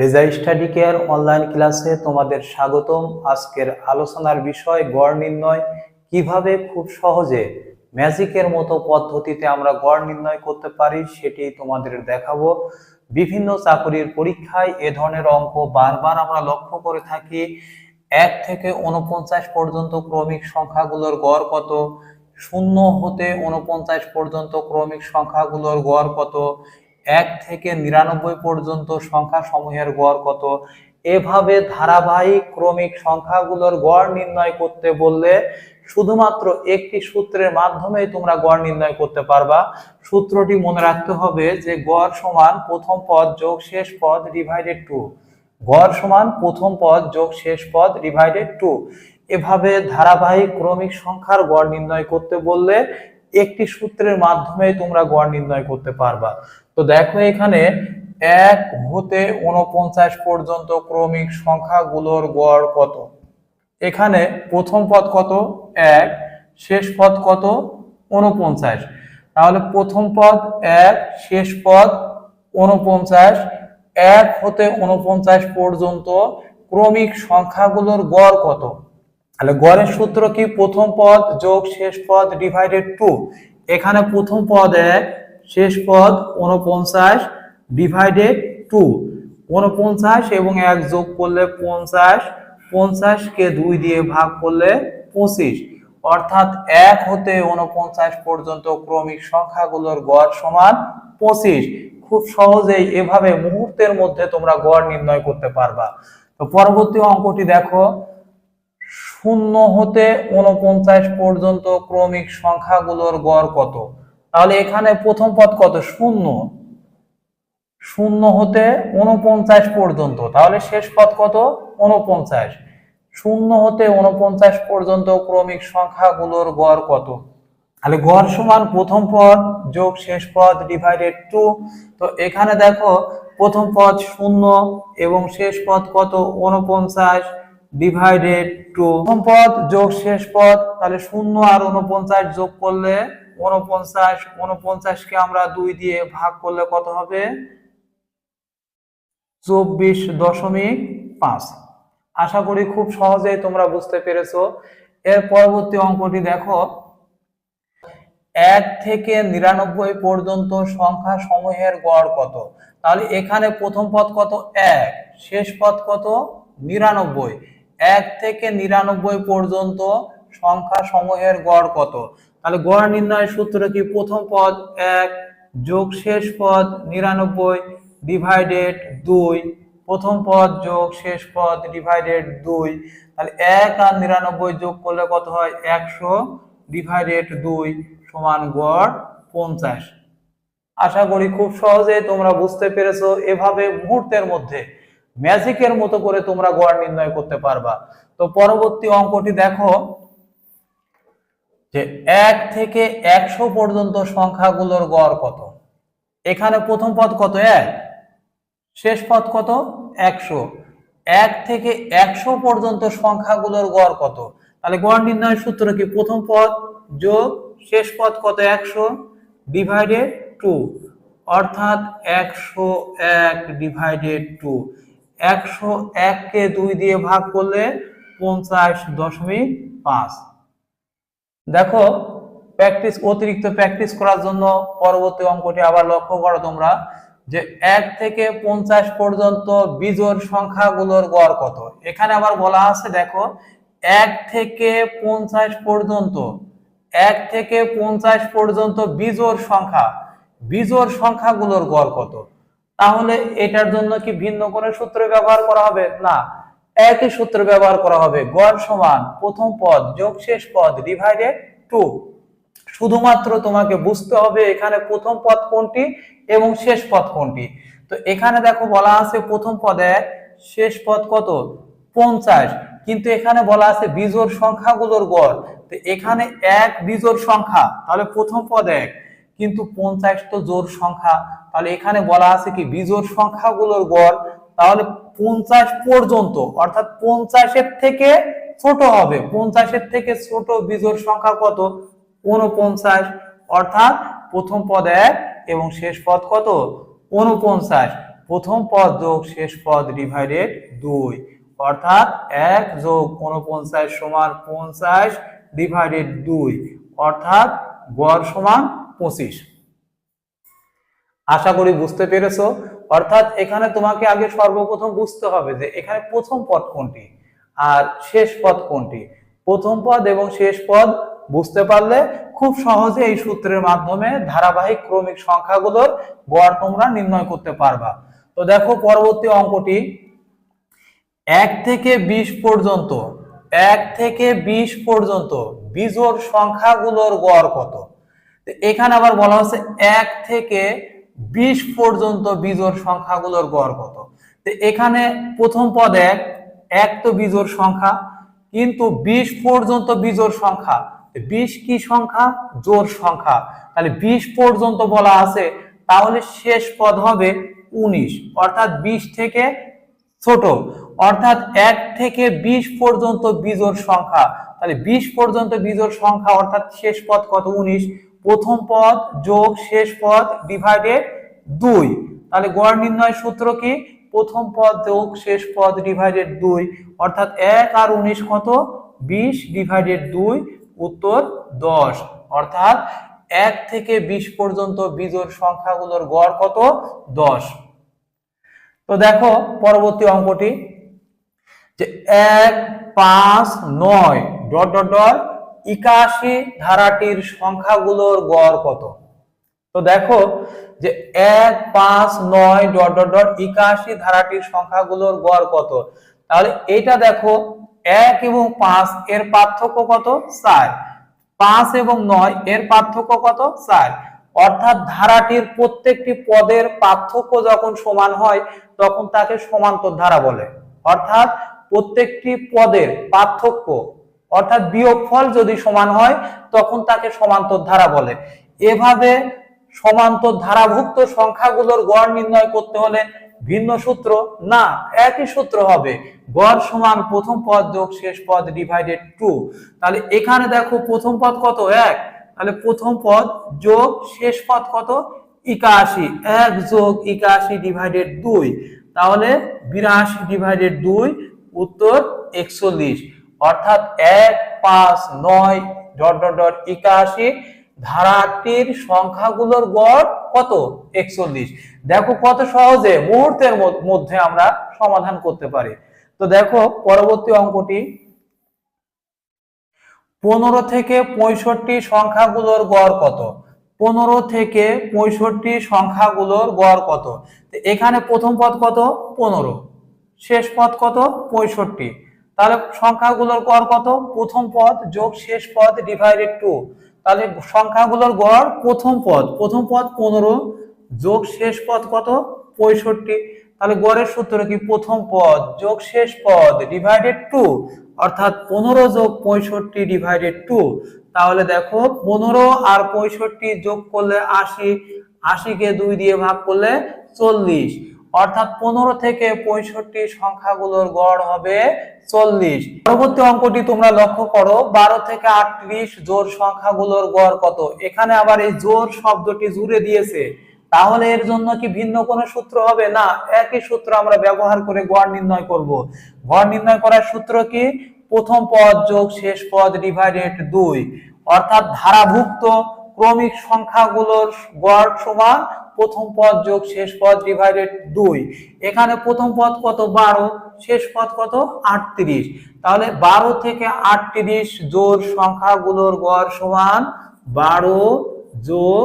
Reza study care online ক্লাসে তোমাদের স্বাগতম। আজকের আলোচনার বিষয় গড় নির্ণয়। কীভাবে খুব সহজে ম্যাজিকের মতো পদ্ধতিতে আমরা গড় নির্ণয় করতে পারি সেটি তোমাদের দেখাবো। বিভিন্ন চাকরির পরীক্ষায় এ ধরনের অঙ্ক বারবার আমরা লক্ষ্য করে থাকি। এক থেকে উনপঞ্চাশ পর্যন্ত ক্রমিক সংখ্যাগুলোর গড় কত? শূন্য হতে উনপঞ্চাশ পর্যন্ত ক্রমিক সংখ্যাগুলোর গড় কত? এক থেকে নিরানব্বই পর্যন্ত সংখ্যা সমূহের গড় কত? এভাবে ধারাবাহিক ক্রমিক সংখ্যাগুলোর গড় নির্ণয় করতে বললে শুধুমাত্র একটি সূত্রের মাধ্যমে তোমরা গড় নির্ণয় করতে পারবা। সূত্রটি মনে রাখতে হবে যে গড় সমান প্রথম পদ যোগ শেষ পদ ডিভাইডেড টু গড় সমান প্রথম পদ যোগ শেষ পদ ডিভাইডেড টু এভাবে ধারাবাহিক ক্রমিক সংখ্যার গড় নির্ণয় করতে বললে একটি সূত্রের মাধ্যমে তোমরা গড় নির্ণয় করতে পারবা। তো দেখো এখানে এক হতে উনপঞ্চাশ পর্যন্ত ক্রমিক সংখ্যাগুলোর গড় কত? এখানে প্রথম পদ কত? এক। শেষ পদ কত? উনপঞ্চাশ তাহলে প্রথম পদ এক, শেষ পদ উনপঞ্চাশ এক হতে উনপঞ্চাশ পর্যন্ত ক্রমিক সংখ্যাগুলোর গড় কত? তাহলে গড়ের সূত্র কি? প্রথম পদ যোগ শেষ পদ ডিভাইডেড টু এখানে প্রথম পদ শেষ পদ উনপঞ্চাশ ডিভাইডেড টু উনপঞ্চাশ এবং এক যোগ করলে পঞ্চাশ। পঞ্চাশকে দুই দিয়ে ভাগ করলে পঁচিশ। অর্থাৎ এক হতে উনপঞ্চাশ পর্যন্ত ক্রমিক সংখ্যাগুলোর গড় সমান পঁচিশ। খুব সহজেই এভাবে মুহূর্তের মধ্যে তোমরা গড় নির্ণয় করতে পারবা। তো পরবর্তী অঙ্কটি দেখো। শূন্য হতে উনপঞ্চাশ পর্যন্ত ক্রমিক সংখ্যাগুলোর গড় কত? তাহলে এখানে প্রথম পদ কত? শূন্য। শূন্য হতে উনপঞ্চাশ পর্যন্ত। তাহলে শেষ পদ কত? উনপঞ্চাশ শূন্য হতে উনপঞ্চাশ পর্যন্ত ক্রমিক সংখ্যাগুলোর গড় কত? তাহলে গড় সমান প্রথম পদ যোগ শেষ পদ ডিভাইডেড টু তো এখানে দেখো, প্রথম পদ শূন্য এবং শেষ পদ কত? উনপঞ্চাশ ডিভাইডেড টু প্রথম পদ যোগ শেষ পদ, তাহলে শূন্য আর উনপঞ্চাশ যোগ করলে উনপঞ্চাশ উনপঞ্চাশকে আমরা দুই দিয়ে ভাগ করলে কত হবে? চব্বিশ দশমিক পাঁচ। আশা করি খুব সহজেই তোমরা বুঝতে পেরেছ। এর পরবর্তী অঙ্কটি দেখো। এক থেকে নিরানব্বই পর্যন্ত সংখ্যা সমূহের গড় কত? তাহলে এখানে প্রথম পদ কত? এক। শেষ পদ কত? নিরানব্বই। এক থেকে নিরানব্বই পর্যন্ত সংখ্যা সমূহের গড় কত? তাহলে গড় নির্ণয় সূত্র কি? প্রথম পদ এক, যোগ শেষ পদ নিরানব্বই ডিভাইডেড দুই। প্রথম পদ যোগ শেষ পদ ডিভাইডেড দুই। তাহলে এক আর নিরানব্বই যোগ করলে কত হয়? একশো ডিভাইডেড দুই সমান গড় পঞ্চাশ। আশা করি খুব সহজে তোমরা বুঝতে পেরেছ এভাবে মুহূর্তের মধ্যে। ম্যাজিকের মতো করে তোমরা গড় নির্ণয় করতে পারবা। তো পরবর্তী অঙ্কটি দেখো যে এক থেকে একশো পর্যন্ত সংখ্যাগুলোর গড় কত? এখানে প্রথম পদ কত? এক। শেষ পদ কত? একশো। এক থেকে একশো পর্যন্ত সংখ্যাগুলোর গড় কত? তাহলে গড় নির্ণয় সূত্র কি? প্রথম পদ যোগ, শেষ পদ কত? একশো ডিভাইডেড টু অর্থাৎ একশো এক ডিভাইডেড টু একশো এককে দুই দিয়ে ভাগ করলে পঞ্চাশ দশমিক পাঁচ। দেখো প্র্যাকটিস অতিরিক্ত প্র্যাকটিস করার জন্য পরবর্তী অঙ্কটি আবার লক্ষ্য করো তোমরা, যে এক থেকে পঞ্চাশ পর্যন্ত বিজোড় সংখ্যাগুলোর গড় কত? এখানে আবার বলা আছে, দেখো, এক থেকে পঞ্চাশ পর্যন্ত, এক থেকে পঞ্চাশ পর্যন্ত বিজোড় সংখ্যা, বিজোড় সংখ্যাগুলোর গড় কত? তাহলে এটার জন্য কি ভিন্ন কোনো সূত্র ব্যবহার করা হবে? না। একই সূত্র ব্যবহার করা হবে। গড় সমান প্রথম পদ যোগ শেষ পদ ডিভাইডেড টু শুধুমাত্র তোমাকে বুঝতে হবে এখানে প্রথম পদ কোনটি এবং শেষ পদ কোনটি। তো এখানে দেখো বলা আছে প্রথম পদে শেষ পদ কত? পঞ্চাশ। কিন্তু এখানে বলা আছে বিজোড় সংখ্যাগুলোর গড়। তো এখানে এক বিজোড় সংখ্যা। তাহলে প্রথম পদ এক। কিন্তু পঞ্চাশ তো জোড় সংখ্যা, তাহলে এখানে বলা আছে কি বিজোড় সংখ্যাগুলোর গড়, তাহলে পঞ্চাশ পর্যন্ত, অর্থাৎ পঞ্চাশের থেকে ছোট হবে, পঞ্চাশের থেকে ছোট বিজোড় সংখ্যা কত? উনপঞ্চাশ অর্থাৎ প্রথম পদ এক এবং শেষ পদ কত? উনপঞ্চাশ প্রথম পদ যোগ শেষ পদ ডিভাইডেড দুই, অর্থাৎ এক যোগ উনপঞ্চাশ সমান পঞ্চাশ ডিভাইডেড দুই, অর্থাৎ গড় সমান পঁচিশ। আশা করি বুঝতে পেরেছ। অর্থাৎ এখানে তোমাকে আগে সর্বপ্রথম বুঝতে হবে যে এখানে প্রথম পদ কোনটি আর শেষ পদ কোনটি। প্রথম পদ এবং শেষ পদ বুঝতে পারলে খুব সহজে এই সূত্রের মাধ্যমে ধারাবাহিক ক্রমিক সংখ্যাগুলোর গড় তোমরা নির্ণয় করতে পারবা। তো দেখো পরবর্তী অঙ্কটি। এক থেকে বিশ পর্যন্ত, এক থেকে বিশ পর্যন্ত, বিজোড় সংখ্যাগুলোর গড় কত? এখানে আবার বলা হচ্ছে এক থেকে বিশ পর্যন্ত বিজোড় সংখ্যাগুলোর গড় কত? তো এখানে প্রথম পদ এক এক তো বিজোড় সংখ্যা, কিন্তু বিশ পর্যন্ত বিজোড় সংখ্যা বিশ কি সংখ্যা? জোর সংখ্যা। তাহলে বিশ পর্যন্ত বলা আছে, তাহলে শেষ পদ হবে উনিশ। অর্থাৎ বিশ থেকে ছোট। অর্থাৎ এক থেকে বিশ পর্যন্ত বিজোড় সংখ্যা। তাহলে বিশ পর্যন্ত বিজোড় সংখ্যা, অর্থাৎ শেষ পদ কত? উনিশ। প্রথম পদ, যোগ, শেষ পদ ডিভাইডেড দুই। তাহলে গড় নির্ণয় সূত্র কি? প্রথম পদ, যোগ, শেষ পদ ডিভাইডেড দুই। অর্থাৎ এক আর উনিশ কত? বিশ ডিভাইডেড দুই, উত্তর দশ। অর্থাৎ এক থেকে বিশ পর্যন্ত বিজোড় সংখ্যাগুলোর গড় কত? দশ। তো দেখো পরবর্তী অঙ্কটি, যে এক, পাঁচ, নয়, ডট ডট ডট একাশি ধারাটির সংখ্যাগুলোর গড় কত? তো দেখো যে এক, পাঁচ, নয়, ডট ডট ডট, একাশি ধারাটির সংখ্যাগুলোর গড় কত? তাহলে এটা দেখো, এক এবং পাঁচ এর পার্থক্য কত? চার। পাঁচ এবং নয় এর পার্থক্য কত? চার। অর্থাৎ ধারাটির প্রত্যেকটি পদের পার্থক্য যখন সমান হয়, তখন তাকে সমান্তর ধারা বলে। অর্থাৎ প্রত্যেকটি পদের পার্থক্য অর্থাৎ বিয়োগফল যদি সমান হয়, তখন তাকে সমান্তর ধারা বলে। এভাবে সমান্তর ধারাভুক্ত সংখ্যাগুলোর গড় নির্ণয় করতে হলে ভিন্ন সূত্র, না, একই সূত্র হবে। গড় সমান প্রথম পদ যোগ শেষ পদ ডিভাইডেড টু তাহলে এখানে দেখো প্রথম পদ কত? এক। তাহলে প্রথম পদ যোগ শেষ পদ কত? একাশি। এক যোগ একাশি ডিভাইডেড দুই। তাহলে বিরাশি ডিভাইডেড দুই, উত্তর একচল্লিশ। অর্থাৎ এক, পাঁচ, নয়, ডট ডট ডট, একাশি ধারাটির সংখ্যাগুলোর গড় কত? একচল্লিশ। দেখো কত সহজে মুহূর্তের মধ্যে আমরা সমাধান করতে পারি। তো দেখো পরবর্তী অঙ্কটি। পনেরো থেকে পঁয়ষট্টি সংখ্যাগুলোর গড় কত? পনেরো থেকে পঁয়ষট্টি সংখ্যাগুলোর গড় কত? এখানে প্রথম পদ কত? পনেরো। শেষ পদ কত? পঁয়ষট্টি। তাহলে সংখ্যাগুলোর গড় কত? প্রথম পদ যোগ শেষ পদ ডিভাইডেড টু তাহলে সংখ্যাগুলোর গড় প্রথম পদ। প্রথম পদ পনেরো, যোগ শেষ পদ কত? পঁয়ষট্টি। তাহলে গড়ের সূত্র কি? প্রথম পদ যোগ শেষ পদ ডিভাইডেড টু অর্থাৎ পনেরো যোগ পঁয়ষট্টি ডিভাইডেড টু তাহলে দেখো, পনেরো আর পঁয়ষট্টি যোগ করলে আশি, আশিকে দুই দিয়ে ভাগ করলে চল্লিশ। অর্থাৎ পনেরো থেকে পঁয়ষট্টি সংখ্যাগুলোর গড় হবে চল্লিশ। পরবর্তী অঙ্কটি তোমরা লক্ষ্য করো, বারো থেকে আটত্রিশ জোর সংখ্যাগুলোর গড় কত? এখানে আবার এই জোর শব্দটি জুড়ে দিয়েছে। তাহলে এর জন্য কি ভিন্ন কোনো সূত্র হবে? না, একই সূত্র আমরা ব্যবহার করে গড় নির্ণয় করব। গড় নির্ণয় করার সূত্র কি? প্রথম পদ যোগ শেষ পদ ডিভাইডেড দুই। অর্থাৎ ধারাভুক্ত ক্রমিক সংখ্যাগুলোর গড় সমান প্রথম পদ যোগ শেষ পদ ডিভাইডেড দুই। এখানে প্রথম পদ কত? বারো। শেষ পদ কত? আটত্রিশ। তাহলে বারো থেকে আটত্রিশ জোর সংখ্যাগুলোর গড় সমান বারো যোগ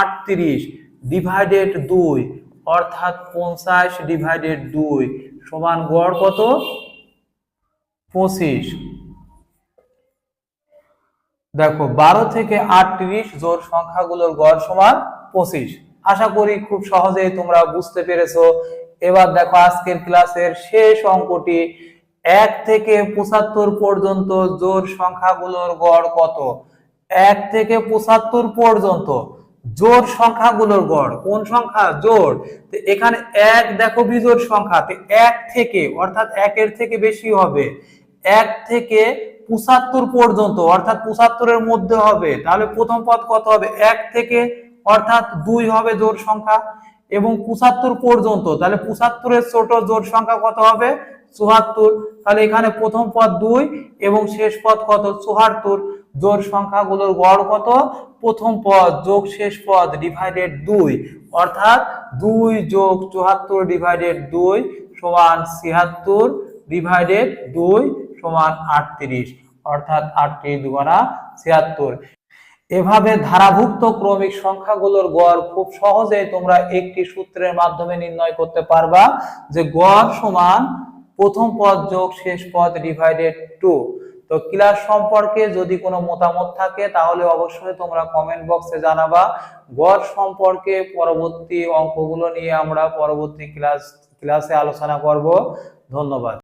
আটত্রিশ ডিভাইডেড দুই, অর্থাৎ পঞ্চাশ ডিভাইডেড দুই সমান গড় কত? পঁচিশ। দেখো, বারো থেকে আটত্রিশ জোর সংখ্যাগুলোর গড় সমান পঁচিশ। আশা করি খুব সহজেই তোমরা বুঝতে পেরেছ। এবার দেখো আজকের ক্লাসের শেষ অঙ্কটি, এক থেকে পঁচাত্তর পর্যন্ত জোর সংখ্যাগুলোর গড় কত? এক থেকে পঁচাত্তর পর্যন্ত জোর সংখ্যাগুলোর গড়, কোন সংখ্যা? জোর। এখানে এক দেখো বিজোড় সংখ্যা এক থেকে, অর্থাৎ একের থেকে বেশি হবে, এক থেকে পঁচাত্তর পর্যন্ত, অর্থাৎ পঁচাত্তরের মধ্যে হবে, তাহলে প্রথম পদ কত হবে? এক থেকে অর্থাৎ দুই হবে জোর সংখ্যা এবং পঁচাত্তর পর্যন্ত, তাহলে পঁচাত্তরের ছোট জোট সংখ্যা কত হবে? চুহাত্তর তাহলে এখানে প্রথম পদ দুই এবং শেষ পদ কত? চুহাত্তর জোড় সংখ্যাগুলোর গড় কত? প্রথম পদ যোগ শেষ পদ ডিভাইডেড দুই। অর্থাৎ দুই যোগ চুহাত্তর ডিভাইডেড দুই সমান ছিয়াত্তর ডিভাইডেড দুই সমান আটত্রিশ। অর্থাৎ আটত্রিশ দুগুণা ছিয়াত্তর। এভাবে ধারাভুক্ত ক্রমিক সংখ্যাগুলোর গড় খুব সহজেই তোমরা একটি সূত্রের মাধ্যমে নির্ণয় করতে পারবা যে গড় সমান প্রথম পদ যোগ শেষ পদ ডিভাইডেড টু তো ক্লাস সম্পর্কে যদি কোনো মতামত থাকে, তাহলে অবশ্যই তোমরা কমেন্ট বক্সে জানাবা। গড় সম্পর্কে পরবর্তী অঙ্কগুলো নিয়ে আমরা পরবর্তী ক্লাস ক্লাসে আলোচনা করব। ধন্যবাদ।